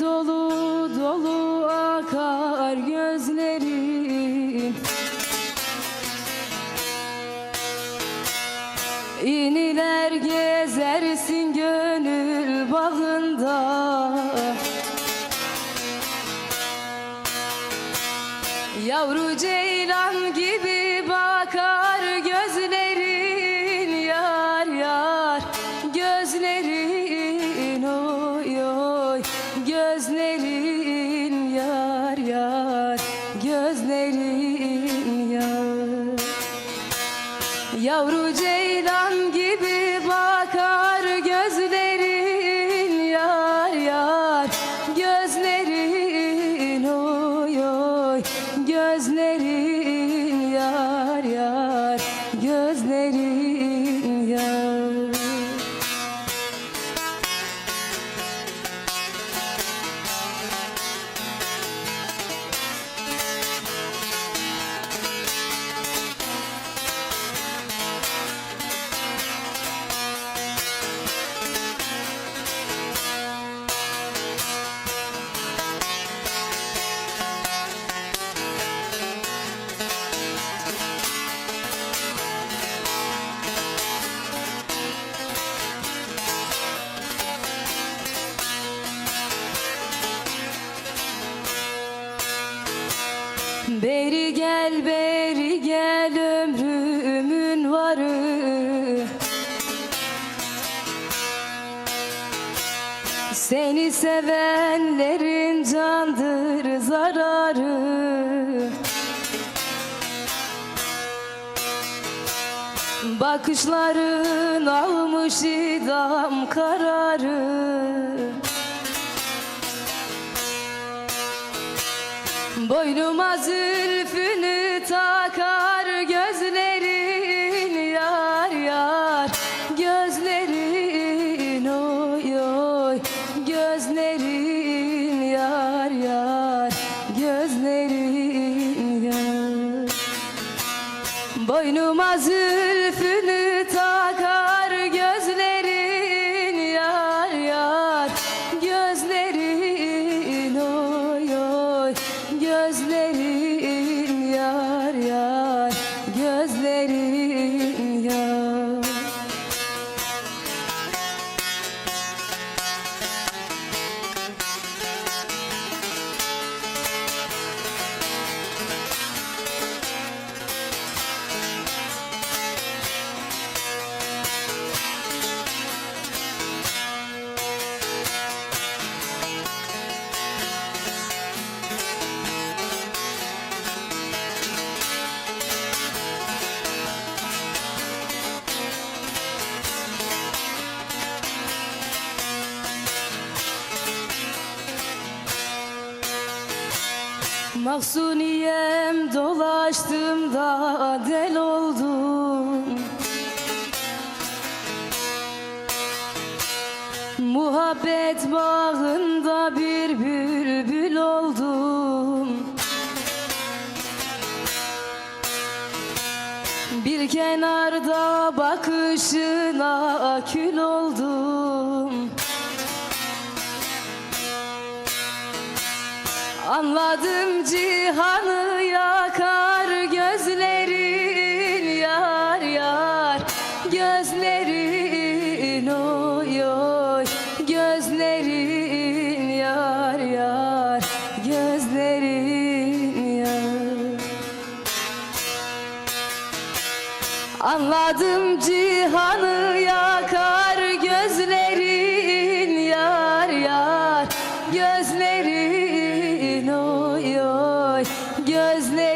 dolu dolu akar gözlerim İniler gezersin gönül bağında. Yavru Ceylan Yar Yavru ceylan gel beri gel ömrümün varı. Seni sevenlerin candır zararı. Bakışların almış idam kararı. Boynuma zülfünü Boynuma zülfünü Mahsuniyem dolaştım da del oldum. Muhabbet bağında bir bülbül oldum. Bir kenarda bakışına kül oldum Anladım cihanı yakar gözlerin yar yar. Gözlerin oy oy Gözlerin yar yar. Gözlerin yar. Anladım cihanı yakar gözlerin Gözlerin